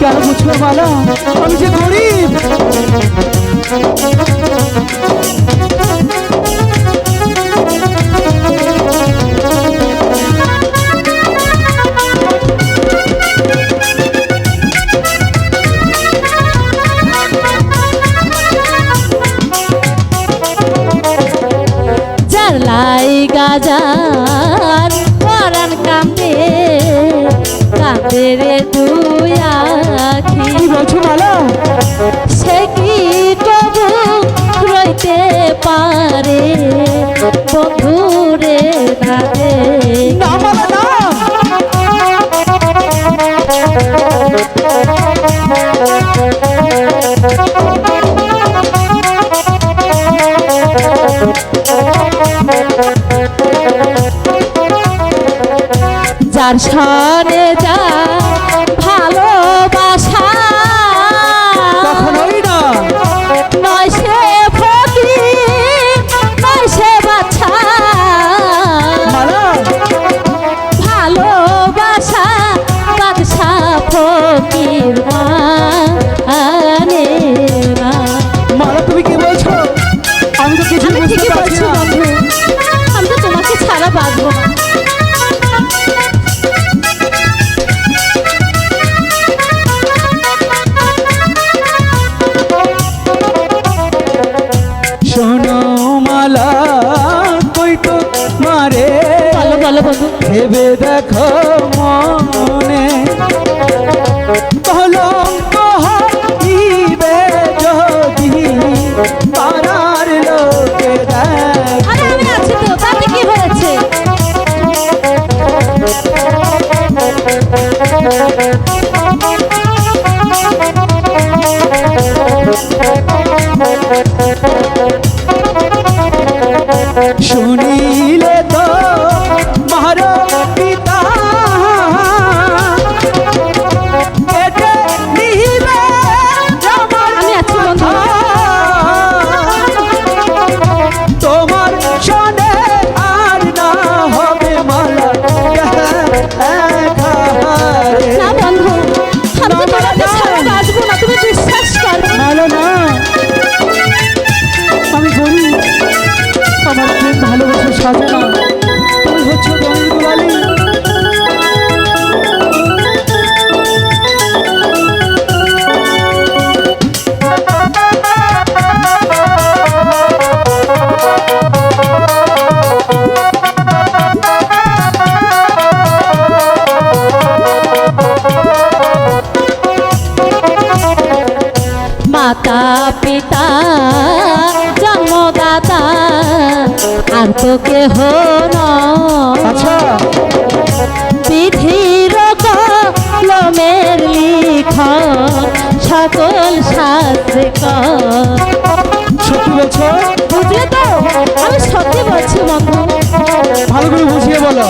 কেন বুঝবে বালা আমি যে গরিব সে কি তবু রইতে পারে? বন্ধুরে না যার সারে বাদশা বাদশা তুমি কি বলছো? আমি তো কিছু বুঝতে পারছি না। আমি তো তোমাকে ছাড়া বাঁধবো না। ভেবে দেখো। পিতা জন্মদাতা আর তো কেহ আচ্ছা। বিধির কলমের লিখন সকল শাস্ত্রে বুঝলে তো? আমি সত্যি বলছি বন্ধু। ভালো করে বুঝিয়ে বলো।